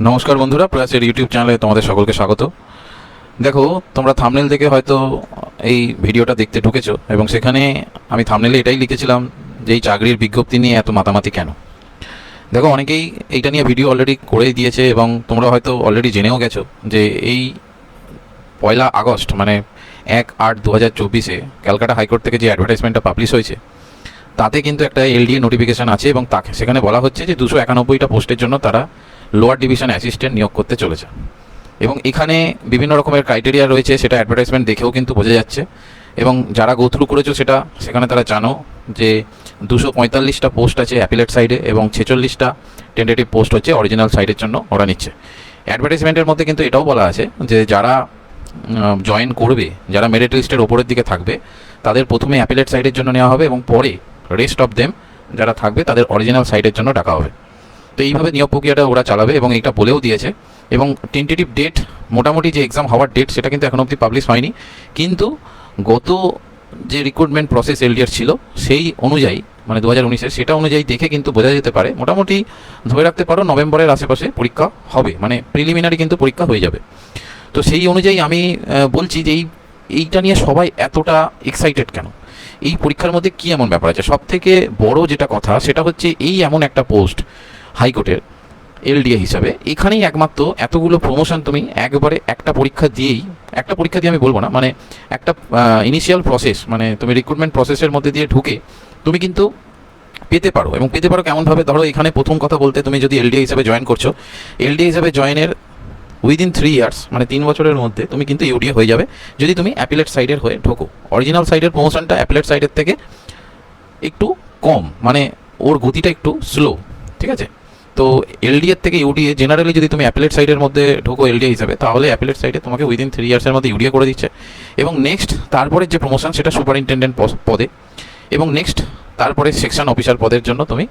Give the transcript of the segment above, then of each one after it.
নমস্কার বন্ধুরা, প্রয়াসের ইউটিউব চ্যানেলে তোমাদের সকলকে স্বাগত। দেখো, তোমরা থামনেল দেখে হয়তো এই ভিডিওটা দেখতে ঢুকেছো, এবং সেখানে আমি থামনেলে এটাই লিখেছিলাম যে এই চাকরির বিজ্ঞপ্তি নিয়ে এত মাতামাতি কেন? দেখো, অনেকেই এইটা নিয়ে ভিডিও অলরেডি করে দিয়েছে, এবং তোমরা হয়তো অলরেডি জেনেও গেছো যে এই পয়লা আগস্ট মানে এক আট দু হাজার চব্বিশে ক্যালকাটা হাইকোর্ট থেকে যে অ্যাডভার্টাইজমেন্টটা পাবলিশ হয়েছে, তাতে কিন্তু একটা এলডিএ নোটিফিকেশন আছে, এবং তাকে, সেখানে বলা হচ্ছে যে দুশো একানব্বইটা পোস্টের জন্য তারা লোয়ার ডিভিশন অ্যাসিস্ট্যান্ট নিয়োগ করতে চলেছে। এবং এখানে বিভিন্ন রকমের ক্রাইটেরিয়া রয়েছে, সেটা অ্যাডভার্টাইজমেন্ট দেখেও কিন্তু বোঝা যাচ্ছে। এবং যারা গোথ্রু করেছ সেটা, সেখানে তারা জানো যে দুশো পঁয়তাল্লিশটা পোস্ট আছে অ্যাপিলেট সাইডে এবং ছেচল্লিশটা টেন্টেটিভ পোস্ট হচ্ছে অরিজিনাল সাইডের জন্য ওরা নিচ্ছে। অ্যাডভার্টাইজমেন্টের মধ্যে কিন্তু এটাও বলা আছে যে যারা জয়েন করবে, যারা মেরিট লিস্টের ওপরের দিকে থাকবে, তাদের প্রথমে অ্যাপিলেট সাইডের জন্য নেওয়া হবে এবং পরে রেস্ট অফ দেম যারা থাকবে তাদের অরিজিনাল সাইডের জন্য ডাকা হবে। তো এইভাবে নিয়োগ প্রক্রিয়াটা ওরা চালাবে এবং এটা বলেও দিয়েছে। এবং টেন্টেটিভ ডেট মোটামুটি যে এক্সাম হওয়ার ডেট সেটা কিন্তু এখন অবধি পাবলিশ হয়নি। কিন্তু গত যে রিক্রুটমেন্ট প্রসেস এলডিআর ছিল, সেই অনুযায়ী মানে দু হাজার উনিশের, সেটা অনুযায়ী দেখে কিন্তু বোঝা যেতে পারে। মোটামুটি ধরে রাখতে পারো, নভেম্বরের আশেপাশে পরীক্ষা হবে মানে প্রিলিমিনারি কিন্তু পরীক্ষা হয়ে যাবে। তো সেই অনুযায়ী আমি বলছি যে এই, এইটা নিয়ে সবাই এতটা এক্সাইটেড কেন? এই পরীক্ষার মধ্যে কি এমন ব্যাপার আছে? সব থেকে বড় যেটা কথা, সেটা হচ্ছে এই এমন একটা পোস্ট হাইকোর্টের এলডিএ হিসাবে। এখানেই একমাত্র এতগুলো প্রমোশন তুমি একবারে একটা পরীক্ষা দিয়েই, একটা পরীক্ষা দিয়ে আমি বলব না মানে একটা ইনিশিয়াল প্রসেস মানে তুমি রিক্রুটমেন্ট প্রসেসের মধ্যে দিয়ে ঢুকে তুমি কিন্তু পেতে পারো এবং পেতে পারো কেমনভাবে? ধরো এখানে প্রথম কথা বলতে তুমি যদি এলডিএ হিসাবে জয়েন করছ, এলডিএ হিসাবে জয়েনের উইদিন থ্রি ইয়ার্স মানে তিন বছরের মধ্যে তুমি কিন্তু ইউডিএ হয়ে যাবে। যদি তুমি অ্যাপিলেট সাইডের হয়ে ঢোকো অরিজিনাল সাইডের প্রমোশনটা অ্যাপিলেট সাইডের থেকে একটু কম মানে ওর গতিটা একটু স্লো ঠিক আছে? তো এলডিএর থেকে ইউডিএ জেনারেলি যদি তুমি অ্যাপিলেট সাইডের মধ্যে ঢোকো এলডিএ হিসাবে, তাহলে অ্যাপেলেট সাইডে তোমাকে উইদিন থ্রি ইয়ার্সের মধ্যে ইউডিএ করে দিচ্ছে। এবং নেক্সট তারপরে যে প্রমোশন সেটা সুপারিনটেন্ডেন্ট পদে। এবং নেক্সট তারপরে সেকশন অফিসার পদের জন্য তুমি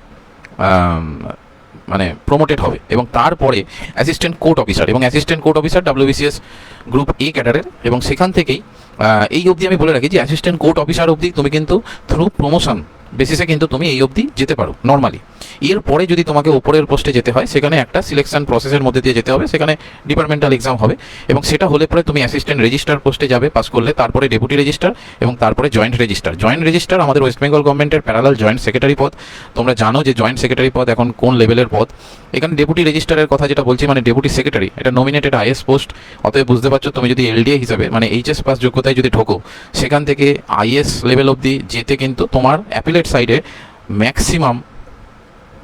মানে প্রমোটেড হবে। এবং তারপরে অ্যাসিস্ট্যান্ট কোর্ট অফিসার এবং assistant court officer WBCS group A ক্যাডারের এবং সেখান থেকেই এই অবধি আমি বলে রাখি যে অ্যাসিস্ট্যান্ট কোর্ট অফিসার অবধি তুমি কিন্তু থ্রু প্রমোশন বেসিসে কিন্তু তুমি এই অবধি যেতে পারো নর্মালি এরপরে যদি তোমাকে উপরের পোস্টে যেতে হয়, সেখানে একটা সিলেকশন প্রসেসের মধ্যে দিয়ে যেতে হবে, সেখানে ডিপার্টমেন্টাল এক্সাম হবে, এবং সেটা হলে পরে তুমি অ্যাসিস্ট্যান্ট রেজিস্টার পোস্টে যাবে পাস করলে, তারপরে ডেপুটি রেজিস্টার এবং তারপরে জয়েন্ট রেজিস্টার জয়েন্ট রেজিস্টার আমাদের ওয়েস্ট বেঙ্গল গভর্নমেন্টের প্যারালাল জয়েন্ট সেক্রেটারি পদ। তোমরা জানো যে জয়েন্ট সেক্রেটারি পদ এখন কোন লেভেলের পদ? এখানে ডেপুটি রেজিস্টারের কথা যেটা বলছি মানে ডেপুটি সেক্রেটারি এটা নমিনেটেড আইএস পোস্ট অতএব বুঝতে পারছ, তুমি যদি এলডিএ হিসাবে মানে এইচএস পাস যোগ্যতায় যদি ঢোকো, সেখান থেকে আইএস লেভেল অবধি যেতে কিন্তু তোমার অ্যাপিলেট সাইডে ম্যাক্সিমাম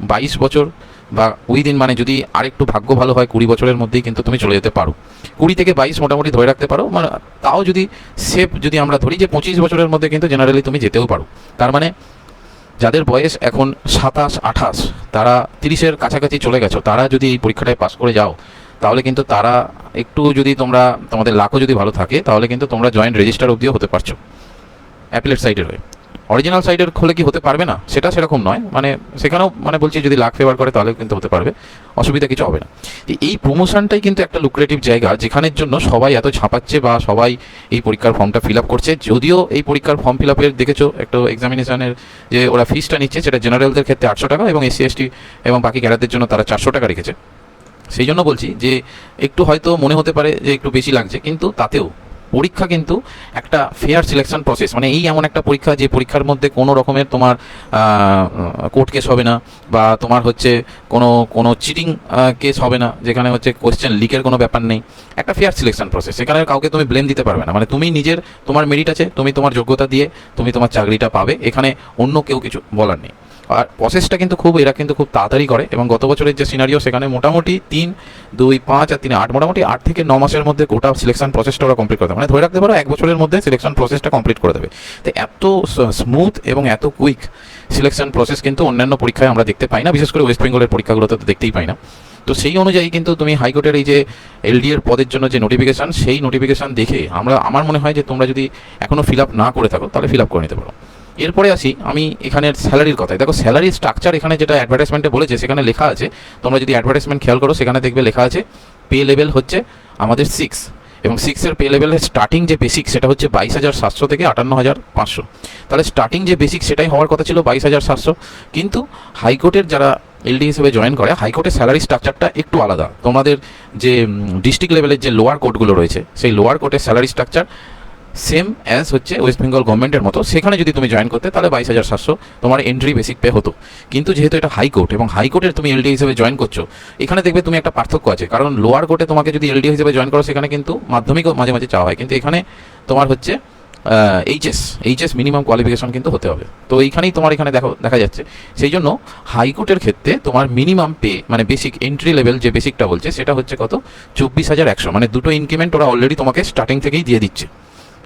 বাইশ বছর বা উইদিন মানে যদি আরেকটু ভাগ্য ভালো হয় কুড়ি বছরের মধ্যেই কিন্তু তুমি চলে যেতে পারো। কুড়ি থেকে বাইশ মোটামুটি ধরে রাখতে পারো মানে তাও যদি সেফ যদি আমরা ধরি যে পঁচিশ বছরের মধ্যে কিন্তু জেনারেলি তুমি যেতেও পারো। তার মানে যাদের বয়স এখন সাতাশ, আঠাশ, তারা তিরিশের কাছাকাছি চলে গেছো, তারা যদি এই পরীক্ষাটায় পাস করে যাও, তাহলে কিন্তু তারা একটু যদি তোমরা, তোমাদের লাখও যদি ভালো থাকে, তাহলে কিন্তু তোমরা জয়েন্ট রেজিস্টার অবধিও হতে পারছ। অ্যাপিলেট সাইডের হয়ে। অরিজিনাল সাইডের খোলে কি হতে পারবে না? সেটা সেরকম নয়। মানে সেখানেও মানে বলছি যদি লাখ ফেভার করে তাহলে কিন্তু হতে পারবে। অসুবিধা কিছু হবে না। এই প্রমোশনটাই কিন্তু একটা লুক্রেটিভ জায়গা, যেখানের জন্য সবাই এত ছাপাচ্ছে বা সবাই এই পরীক্ষার ফর্মটা ফিল আপ করছে। যদিও এই পরীক্ষার ফর্ম ফিল আপের দেখেছ, একটা এক্সামিনেশনের যে ওরা ফিসটা নিচ্ছে, সেটা জেনারেলদের ক্ষেত্রে আটশো টাকা এবং এসসি এসটি এবং বাকি ক্যাডারদের জন্য তারা চারশো টাকা রেখেছে। সেই জন্য বলছি যে একটু হয়তো মনে হতে পারে যে একটু বেশি লাগছে, কিন্তু তাতেও পরীক্ষা কিন্তু একটা ফেয়ার সিলেকশন প্রসেস মানে এই এমন একটা পরীক্ষা যে পরীক্ষার মধ্যে কোনো রকমের তোমার কোর্ট কেস হবে না বা তোমার হচ্ছে কোনো কোনো চিটিং কেস হবে না, যেখানে হচ্ছে কোয়েশ্চেন লিকের কোনো ব্যাপার নেই। একটা ফেয়ার সিলেকশন প্রসেস সেখানে কাউকে তুমি ব্লেম দিতে পারবে না। মানে তুমি নিজের, তোমার মেরিট আছে, তুমি তোমার যোগ্যতা দিয়ে তুমি তোমার চাকরিটা পাবে। এখানে অন্য কেউ কিছু বলার নেই। আর প্রসেসটা কিন্তু খুব, এরা কিন্তু খুব তাড়াতাড়ি করে এবং গত বছরের যে সিনারিও সেখানে মোটামুটি তিন, দুই, পাঁচ আর তিন, আট, মোটামুটি আট থেকে ন মাসের মধ্যে গোটা সিলেকশন প্রসেসটা ওরা কমপ্লিট করে দেবে। মানে ধরে রাখতে পারো, এক বছরের মধ্যে সিলেকশন প্রসেসটা কমপ্লিট করে দেবে। তো এত স্মুথ এবং এত কুইক সিলেকশন প্রসেস কিন্তু অন্যান্য পরীক্ষায় আমরা দেখতে পাই না। বিশেষ করে ওয়েস্ট বেঙ্গলের পরীক্ষাগুলোতে তো দেখতেই পাই না। তো সেই অনুযায়ী কিন্তু তুমি হাইকোর্টের এই যে এলডি এর পদের জন্য যে নোটিফিকেশন সেই নোটিফিকেশন দেখে আমরা, আমার মনে হয় যে তোমরা যদি এখনও ফিল আপ না করে থাকো, তাহলে ফিল আপ করে নিতে পারো। এরপরে আসি, আমি এখানের স্যালারির কথায়। দেখো স্যালারি স্ট্রাকচার এখানে যেটা অ্যাডভার্টাইজমেন্টে বলেছে, সেখানে লেখা আছে, তোমরা যদি অ্যাডভার্টাইজমেন্ট খেয়াল করো, সেখানে দেখবে লেখা আছে পে লেভেল হচ্ছে আমাদের সিক্স এবং সিক্সের পে লেভেলের স্টার্টিং যে বেসিক সেটা হচ্ছে বাইশ হাজার সাতশো থেকে আটান্ন হাজার পাঁচশো। তাহলে স্টার্টিং যে বেসিক সেটাই হওয়ার কথা ছিল বাইশ হাজার সাতশো। কিন্তু হাইকোর্টের যারা এলডি হিসেবে জয়েন করে, হাইকোর্টের স্যালারি স্ট্রাকচারটা একটু আলাদা। তোমাদের যে ডিস্ট্রিক্ট লেভেলের যে লোয়ার কোর্টগুলো রয়েছে, সেই লোয়ার কোর্টের স্যালারি স্ট্রাকচার সেম অ্যাজ হচ্ছে ওয়েস্ট বেঙ্গল গভর্নমেন্টের মতো। সেখানে যদি তুমি জয়েন করতে, তাহলে বাইশ হাজার সাতশো তোমার এন্ট্রি বেসিক পে হতো। কিন্তু যেহেতু এটা হাইকোর্ট এবং হাইকোর্টের তুমি এলডি হিসেবে জয়েন করছ, এখানে দেখবে তুমি একটা পার্থক্য আছে। কারণ লোয়ার কোর্টে তোমাকে যদি এলডি হিসেবে জয়েন করো, সেখানে কিন্তু মাধ্যমিকও মাঝে মাঝে চাওয়া হয়। কিন্তু এখানে তোমার হচ্ছে এইচএস এইচএস মিনিমাম কোয়ালিফিকেশন কিন্তু হতে হবে। তো এইখানেই তোমার এখানে দেখো, দেখা যাচ্ছে। সেই জন্য হাইকোর্টের ক্ষেত্রে তোমার মিনিমাম পে মানে বেসিক এন্ট্রি লেভেল যে বেসিকটা বলছে, সেটা হচ্ছে কত? চব্বিশ হাজার একশো। মানে দুটো ইনক্রিমেন্ট ওরা অলরেডি তোমাকে স্টার্টিং থেকেই দিয়ে দিচ্ছে।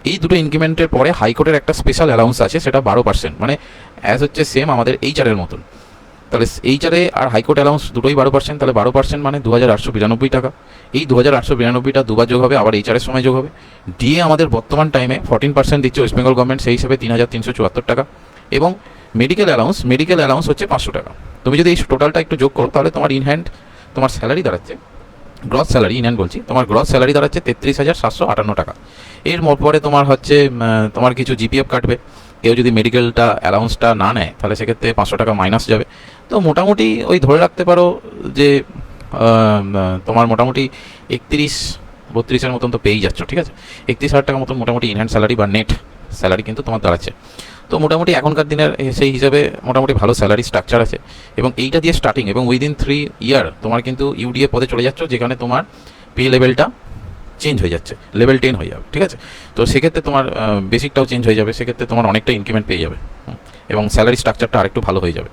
এই দুটো ইনক্রিমেন্টের পরে হাইকোর্টের একটা স্পেশাল অ্যালাউন্স আছে, সেটা বারো পার্সেন্ট মানে অ্যাজ হচ্ছে সেম আমাদের এইচআরের মতন। তাহলে এইচআরে আর হাইকোর্ট অ্যালাউন্স দুটোই বারো পার্সেন্ট তাহলে বারো পার্সেন্ট মানে দু হাজার আটশো বিরানব্বই টাকা। এই দু হাজার আটশো বিরানব্বইটা দুবার যোগ হবে, আবার এইচআরের সময় যোগ হবে। ডিএ আমাদের বর্তমান টাইমে ফর্টিন পার্সেন্ট দিচ্ছে ওয়েস্ট বেঙ্গল গভর্নমেন্ট সেই হিসেবে তিন হাজার তিনশো চুয়াত্তর টাকা। এবং মেডিকেল অ্যালাউন্স মেডিকেল অ্যালাউন্স হচ্ছে পাঁচশো টাকা। তুমি যদি এই টোটালটা একটু যোগ করো, তাহলে তোমার ইনহ্যান্ড তোমার স্যালারি দাঁড়াচ্ছে গ্রস স্যালারি ইন বলছি। তোমার গ্রস স্যালারি দাঁড়াচ্ছে তেত্রিশ হাজার সাতশো আটান্ন টাকা। এর পরে তোমার হচ্ছে তোমার কিছু জিপিএফ কাটবে। কেউ যদি মেডিকেলটা অ্যালাউন্সটা না নেয়, তাহলে সেক্ষেত্রে পাঁচশো টাকা মাইনাস যাবে। তো মোটামুটি ওই ধরে রাখতে পারো যে তোমার মোটামুটি একত্রিশ, বত্রিশের মতন তো পেয়েই যাচ্ছ, ঠিক আছে? একত্রিশ হাজার টাকা মতন মোটামুটি ইনহ্যান্ড স্যালারি বা নেট স্যালারি কিন্তু তোমার দাঁড়াচ্ছে। তো মোটামুটি এখনকার দিনের সেই হিসাবে মোটামুটি ভালো স্যালারি স্ট্রাকচার আছে। এবং এইটা দিয়ে স্টার্টিং এবং উইদিন থ্রি ইয়ার তোমার কিন্তু ইউডিএ পদে চলে যাচ্ছ, যেখানে তোমার পে লেভেলটা চেঞ্জ হয়ে যাচ্ছে লেভেল টেন হয়ে যাবে, ঠিক আছে? তো সেক্ষেত্রে তোমার বেসিকটাও চেঞ্জ হয়ে যাবে, সেক্ষেত্রে তোমার অনেকটা ইনক্রিমেন্ট পেয়ে যাবে এবং স্যালারি স্ট্রাকচারটা আরেকটু ভালো হয়ে যাবে।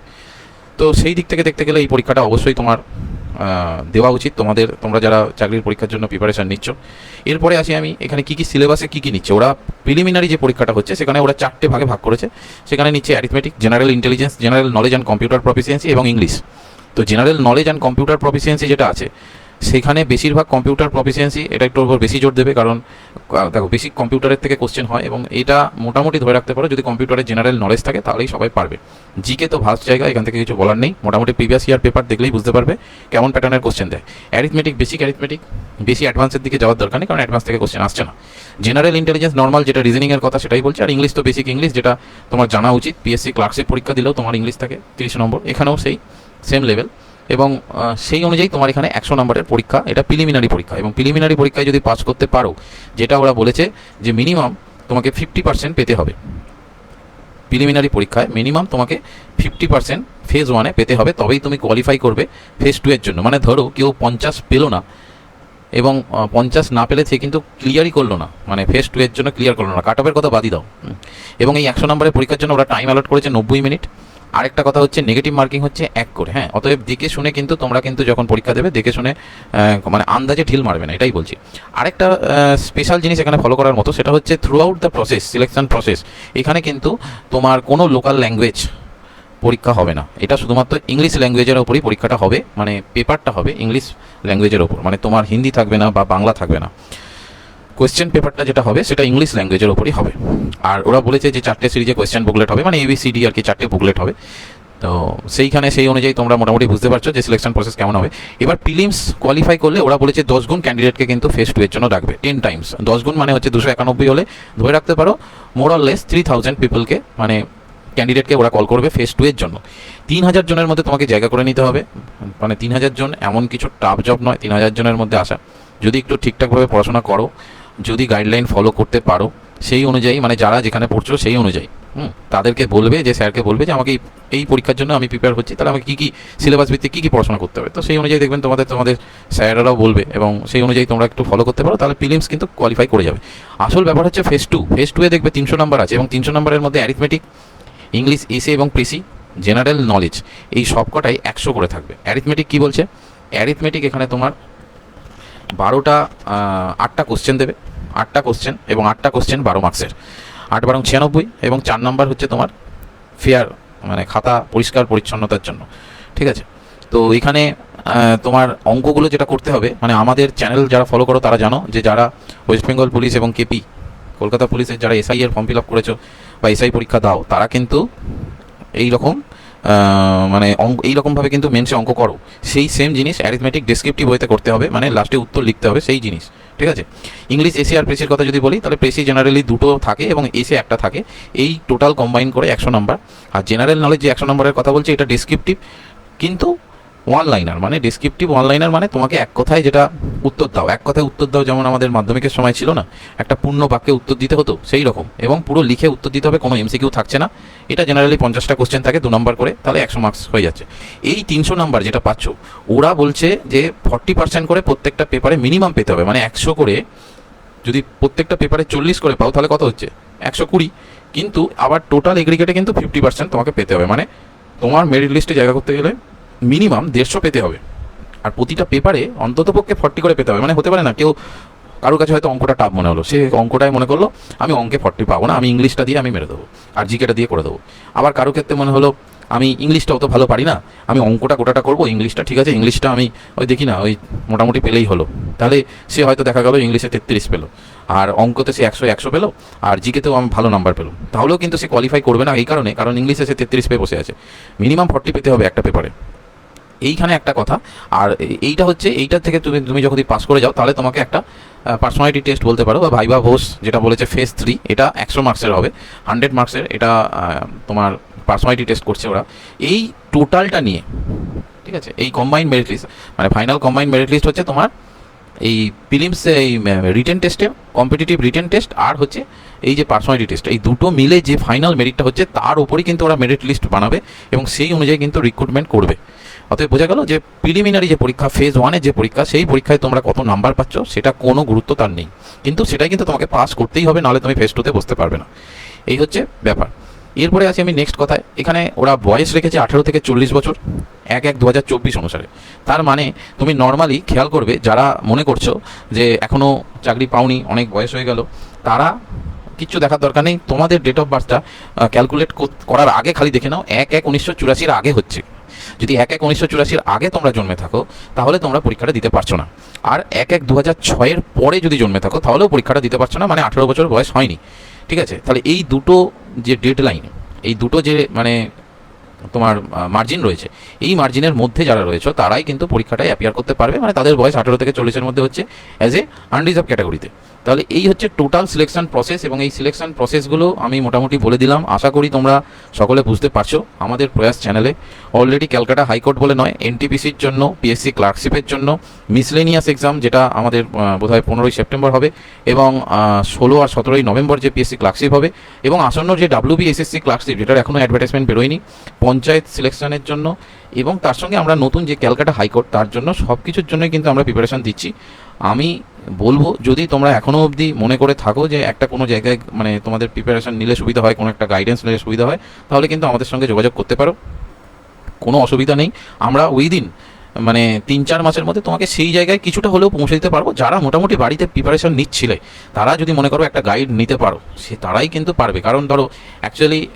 তো সেই দিক থেকে দেখতে গেলে এই পরীক্ষাটা অবশ্যই তোমার দেওয়া উচিত। তোমাদের, তোমরা যারা চাকরির পরীক্ষার জন্য প্রিপারেশন নিচ্ছ। এরপরে আসি আমি, এখানে কী কী সিলেবাসে কী কী নিচ্ছে। ওরা প্রিলিমিনারি যে পরীক্ষাটা হচ্ছে, সেখানে ওরা চারটে ভাগে ভাগ করেছে। সেখানে নিচ্ছে arithmetic general intelligence general knowledge and computer proficiency এবং ইংলিশ তো general knowledge and computer proficiency যেটা আছে সেখানে বেশিরভাগ কম্পিউটার প্রফিসিয়েন্সি এটা একটু ওপর বেশি জোর দেবে কারণ দেখো বেসিক কম্পিউটারের থেকে কোশ্চেন হয় এবং এটা মোটামুটি ধরে রাখতে পারো যদি কম্পিউটারের জেনারেল নলেজ থাকে তাহলেই সবাই পারবে। জিকে তো ভাস্ট জায়গা, এখান থেকে কিছু বলার নেই। মোটামুটি প্রিভিয়াস ইয়ার পেপার দেখলেই বুঝতে পারবে কেমন প্যাটার্নের কোশ্চেন দেয়। অ্যারিথমেটিক বেসিক অ্যারিথমেটিক বেশি অ্যাডভান্সের দিকে যাওয়ার দরকার নেই কারণ অ্যাডভান্স থেকে কোশ্চেন আসছে না। জেনারেল ইন্টেলিজেন্স নর্মাল যেটা রিজনিংয়ের কথা সেটাই বলছে। আর ইংলিশ তো বেসিক ইংলিশ যেটা তোমার জানা উচিত। পিএসসি ক্লার্কশিপ পরীক্ষা দিলেও তোমার ইংলিশ থাকে, তিরিশ নম্বর। এখানেও সেই সেম লেভেল এবং সেই অনুযায়ী তোমার এখানে একশো নম্বরের পরীক্ষা, এটা প্রিলিমিনারি পরীক্ষা। এবং প্রিলিমিনারি পরীক্ষায় যদি পাস করতে পারো, যেটা ওরা বলেছে যে মিনিমাম তোমাকে ফিফটি পার্সেন্ট পেতে হবে। প্রিলিমিনারি পরীক্ষায় মিনিমাম তোমাকে ফিফটি পার্সেন্ট ফেজ ওয়ানে পেতে হবে, তবেই তুমি কোয়ালিফাই করবে ফেজ টু এর জন্য। মানে ধরো, কেউ পঞ্চাশ পেল না, এবং পঞ্চাশ না পেলে সে কিন্তু ক্লিয়ারই করল না। মানে ফেজ টু এর জন্য ক্লিয়ার করল না। কাট অফের কথা বাদই দাও। এবং এই একশো নম্বরের পরীক্ষার জন্য ওরা টাইম অ্যালট করেছে নব্বই মিনিট আরেকটা কথা হচ্ছে নেগেটিভ মার্কিং হচ্ছে এক করে হ্যাঁ? অতএব দেখে শুনে কিন্তু তোমরা কিন্তু যখন পরীক্ষা দেবে, দেখে শুনে মানে আন্দাজে ঢিল মারবে না, এটাই বলছি। আরেকটা স্পেশাল জিনিস এখানে ফলো করার মতো, সেটা হচ্ছে throughout the process selection process এখানে কিন্তু তোমার কোনো লোকাল ল্যাঙ্গুয়েজ পরীক্ষা হবে না। এটা শুধুমাত্র ইংলিশ ল্যাঙ্গুয়েজের ওপরই পরীক্ষাটা হবে মানে পেপারটা হবে ইংলিশ ল্যাঙ্গুয়েজের ওপর মানে তোমার হিন্দি থাকবে না বা বাংলা থাকবে না। কোয়েশ্চেন পেপারটা যেটা হবে, সেটা ইংলিশ ল্যাঙ্গুয়েজের ওপরই হবে। আর ওরা বলেছে যে চারটে সিরিজে কোয়েশ্চেন বুকলেট হবে মানে এবিসিডি আর কি চারটে বুকলেট হবে। তো সেইখানে সেই অনুযায়ী তোমরা মোটামুটি বুঝতে পারছ যে সিলেকশন প্রসেস কেমন হবে। এবার প্রিলিমস কোয়ালিফাই করলে ওরা বলেছে দশ গুণ ক্যান্ডিডেটকে কিন্তু ফেস টু এর জন্য রাখবে টেন টাইমস দশ গুণ মানে হচ্ছে দুশো একানব্বই হলে, ধরে রাখতে পারো more or less three thousand পিপলকে মানে ক্যান্ডিডেটকে ওরা কল করবে ফেস টু এর জন্য। তিন হাজার জনের মধ্যে তোমাকে জায়গা করে নিতে হবে। মানে তিন হাজার জন এমন কিছু টাফ জব নয়, তিন হাজার জনের মধ্যে আসা। যদি একটু ঠিকঠাকভাবে পড়াশোনা করো যদি গাইডলাইন ফলো করতে পারো, সেই অনুযায়ী মানে যারা যেখানে পড়ছো সেই অনুযায়ী, হুম, তাদেরকে বলবে যে, স্যারকে বলবে যে, আমাকে এই- পরীক্ষার জন্য আমি প্রিপেয়ার হচ্ছি, তাহলে আমাকে কী কী সিলেবাস ভিত্তিক কী কী পড়াশোনা করতে হবে। তো সেই অনুযায়ী দেখবেন তোমাদের তোমাদের স্যারেরাও বলবে এবং সেই অনুযায়ী তোমরা একটু ফলো করতে পারো, তাহলে প্রিলিমস কিন্তু কোয়ালিফাই করে যাবে। আসল ব্যাপার হচ্ছে ফেস টু ফেস টুয়ে দেখবে তিনশো নাম্বার আছে এবং তিনশো নাম্বারের মধ্যে অ্যারিথমেটিক ইংলিশ এসে এবং প্রিসি জেনারেল নলেজ এই সবকটাই একশো করে থাকবে। অ্যারিথমেটিক কী বলছে? অ্যারিথমেটিক এখানে তোমার বারোটা আটটা কোশ্চেন দেবে। আটটা কোশ্চেন এবং আটটা কোশ্চেন বারো মার্কসের আট বারং ছিয়ানব্বই এবং চার নাম্বার হচ্ছে তোমার ফেয়ার মানে খাতা পরিষ্কার পরিচ্ছন্নতার জন্য। ঠিক আছে? তো এখানে তোমার অঙ্কগুলো যেটা করতে হবে মানে আমাদের চ্যানেল যারা ফলো করো তারা জানো যে যারা ওয়েস্ট বেঙ্গল পুলিশ এবং কেপি কলকাতা পুলিশের যারা এসআই এর ফর্ম ফিল আপ করেছ বা এসআই পরীক্ষা দাও, তারা কিন্তু এই রকম মানে অঙ্ক এইরকমভাবে কিন্তু মেনসে অঙ্ক করো, সেই সেম জিনিস অ্যারিথমেটিক ডেসক্রিপটিভ বইতে করতে হবে মানে লাস্টে উত্তর লিখতে হবে সেই জিনিস, ঠিক আছে? ইংলিশ এসি আর প্রেসির কথা যদি বলি, তাহলে প্রেসি জেনারেলি দুটো থাকে এবং এসে একটা থাকে, এই টোটাল কম্বাইন করে একশো নাম্বার আর জেনারেল নলেজ যে একশো নম্বরের কথা বলছি, এটা ডেসক্রিপটিভ কিন্তু ওয়ান লাইনার মানে ডেসক্রিপটিভ ওয়ান লাইনার মানে তোমাকে এক কথায় যেটা উত্তর দাও। এক কথায় উত্তর দাও যেমন আমাদের মাধ্যমিকের সময় ছিল না, একটা পূর্ণ বাক্যে উত্তর দিতে হতো সেই রকম। এবং পুরো লিখে উত্তর দিতে হবে, কোনো এমসিকিউ থাকছে না। এটা জেনারেলি পঞ্চাশটা কোশ্চেন থাকে দু নম্বর করে, তাহলে একশো মার্কস হয়ে যাচ্ছে। এই তিনশো নাম্বার যেটা পাচ্ছ, ওরা বলছে যে ফর্টি পার্সেন্ট করে প্রত্যেকটা পেপারে মিনিমাম পেতে হবে। মানে একশো করে, যদি প্রত্যেকটা পেপারে চল্লিশ করে পাও, তাহলে কত হচ্ছে? একশো কুড়ি। কিন্তু আবার টোটাল এগ্রিগেটে কিন্তু ফিফটি পার্সেন্ট তোমাকে পেতে হবে। মানে তোমার মেরিট লিস্টে জায়গা করতে গেলে মিনিমাম দেড়শো পেতে হবে। আর প্রতিটা পেপারে অন্তত পক্ষে ফর্টি করে পেতে হবে। মানে হতে পারে না, কেউ কারোর কাছে হয়তো অঙ্কটা টাফ মনে হলো। সে অঙ্কটাই মনে করল, আমি অঙ্কে ফর্টি পাবো না, আমি ইংলিশটা দিয়ে আমি মেরে দেবো আর জিকেটা দিয়ে করে দেবো। আবার কারও ক্ষেত্রে মনে হলো, আমি ইংলিশটা অত ভালো পারি না, আমি অঙ্কটা গোটাটা করব, ইংলিশটা ঠিক আছে, ইংলিশটা আমি ওই দেখি না, ওই মোটামুটি পেলেই হলো। তাহলে সে হয়তো দেখা গেলো ইংলিশে তেত্রিশ পেল, আর অঙ্কতে সে একশো একশো পেল, আর জিকেতেও আমি ভালো নাম্বার পেল। তাহলেও কিন্তু সে কোয়ালিফাই করবে না এই কারণে, কারণ ইংলিশে সে তেত্রিশ পেয়ে বসে আছে। মিনিমাম ফর্টি পেতে হবে একটা পেপারে এইখানে একটা কথা। আর এইটা হচ্ছে, এইটা থেকে তুমি তুমি যখন পাস করে যাও, তাহলে তোমাকে একটা পার্সোনালিটি টেস্ট বলতে পারো, বা ভাইবা হোস যেটা বলেছে ফেস থ্রি এটা একশো মার্কসের হবে হান্ড্রেড মার্কসের এটা তোমার পার্সোনালিটি টেস্ট করছে ওরা। এই টোটালটা নিয়ে, ঠিক আছে, এই কম্বাইন্ড মেরিট লিস্ট মানে ফাইনাল কম্বাইন্ড মেরিট লিস্ট হচ্ছে তোমার এই ফিলিমস এই রিটেন টেস্টে কম্পিটিটিভ রিটেন টেস্ট আর হচ্ছে এই যে পার্সোনালিটি টেস্ট এই দুটো মিলে যে ফাইনাল মেরিটটা হচ্ছে, তার উপরই কিন্তু ওরা মেরিট লিস্ট বানাবে এবং সেই অনুযায়ী কিন্তু রিক্রুটমেন্ট করবে। অতএব বোঝা গেল যে প্রিলিমিনারি যে পরীক্ষা ফেজ ওয়ানের যে পরীক্ষা, সেই পরীক্ষায় তোমরা কত নাম্বার পাচ্ছ, সেটা কোনো গুরুত্ব তার নেই। কিন্তু সেটাই কিন্তু তোমাকে পাস করতেই হবে, নাহলে তুমি ফেস টুতে বসতে পারবে না। এই হচ্ছে ব্যাপার। এরপরে আছি আমি নেক্সট কথায়। এখানে ওরা বয়স রেখেছে আঠেরো থেকে চল্লিশ বছর, এক এক দু হাজার চব্বিশ অনুসারে। তার মানে তুমি নর্মালি খেয়াল করবে, যারা মনে করছ যে এখনও চাকরি পাওনি, অনেক বয়স হয়ে গেল, তারা কিচ্ছু দেখার দরকার নেই। তোমাদের ডেট অফ বার্থটা ক্যালকুলেট করার আগে খালি দেখে নাও, এক এক উনিশশো চুরাশির আগে হচ্ছে। যদি এক এক উনিশশো চুরাশির আগে তোমরা জন্মে থাকো, তাহলে তোমরা পরীক্ষাটা দিতে পারছ না। আর এক এক দু হাজার ছয়ের পরে যদি জন্মে থাকো, তাহলেও পরীক্ষাটা দিতে পারছ না মানে আঠেরো বছর বয়স হয়নি। ঠিক আছে? তাহলে এই দুটো যে ডেড লাইন এই দুটো যে মানে তোমার মার্জিন রয়েছে, এই মার্জিনের মধ্যে যারা রয়েছে, তারাই কিন্তু পরীক্ষাটায় অ্যাপিয়ার করতে পারবে। মানে তাদের বয়স আঠেরো থেকে চল্লিশের মধ্যে হচ্ছে অ্যাজ এ আনরিজার্ভ ক্যাটাগরিতে তাহলে এই হচ্ছে টোটাল সিলেকশন প্রসেস এবং এই সিলেকশন প্রসেসগুলো আমি মোটামুটি বলে দিলাম। আশা করি তোমরা সকলে বুঝতে পারছ আমাদের প্রয়াস চ্যানেলে অলরেডি ক্যালকাটা হাইকোর্ট বলে নয় এনটিপিসির জন্য পিএসসি ক্লার্কশিপের জন্য মিসলেনিয়াস এক্সাম যেটা আমাদের বোধহয় পনেরোই সেপ্টেম্বর হবে এবং ষোলো আর সতেরোই নভেম্বর যে পিএসসি ক্লার্কশিপ হবে এবং আসন্ন যে ডাব্লিউবি এসএসসি ক্লার্কশিপ যেটার এখনও অ্যাডভার্টাইজমেন্ট বেরোয়নি, পঞ্চায়েত সিলেকশনের জন্য এবং তার সঙ্গে আমরা নতুন যে ক্যালকাটা হাইকোর্ট তার জন্য সব কিছুর জন্যই কিন্তু আমরা প্রিপারেশন দিচ্ছি। আমি বলব, যদি তোমরা এখনও অবধি মনে করে থাকো যে একটা কোনো জায়গায় মানে তোমাদের প্রিপারেশন নিলে সুবিধা হয়, কোনো একটা গাইডেন্স নিলে সুবিধা হয়, তাহলে কিন্তু আমাদের সঙ্গে যোগাযোগ করতে পারো। কোনো অসুবিধা নেই। আমরা উইদিন মানে তিন চার মাসের মধ্যে তোমাকে সেই জায়গায় কিছুটা হলেও পৌঁছে দিতে পারব। যারা মোটামুটি বাড়িতে প্রিপারেশন নিচ্ছিলে, তারা যদি মনে করো একটা গাইড নিতে পারো, সে তারাই কিন্তু পারবে। কারণ ধরো অ্যাকচুয়ালি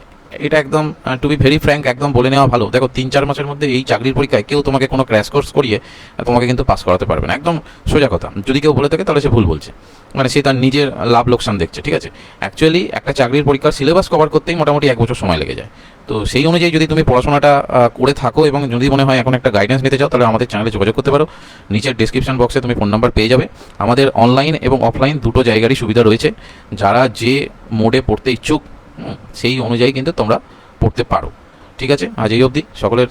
এটা একদম টু বি ভেরি ফ্র্যাঙ্ক একদম বলে নেওয়া ভালো। দেখো, তিন, চার মাসের মধ্যে এই চাকরির পরীক্ষায় কেউ তোমাকে কোনো ক্র্যাশ কোর্স করিয়ে তোমাকে কিন্তু পাস করাতে পারবে না। একদম সোজা কথা। যদি কেউ বলে থাকে, তাহলে সে ভুল বলছে। মানে সে তার নিজের লাভ লোকসান দেখছে, ঠিক আছে? অ্যাকচুয়ালি একটা চাকরির পরীক্ষার সিলেবাস কভার করতেই মোটামুটি এক বছর সময় লেগে যায়। তো সেই অনুযায়ী যদি তুমি পড়াশোনাটা করে থাকো এবং যদি মনে হয় এখন একটা গাইডেন্স নিতে চাও, তাহলে আমাদের চ্যানেলে যোগাযোগ করতে পারো। নিচের ডিসক্রিপশন বক্সে তুমি ফোন নাম্বার পেয়ে যাবে। আমাদের অনলাইন এবং অফলাইন দুটো জায়গারই সুবিধা রয়েছে। যারা যে মোডে পড়তে ইচ্ছুক সেই অনুযায়ী কিন্তু তোমরা পড়তে পারো। ঠিক আছে? আজ এই অবধি। সকলের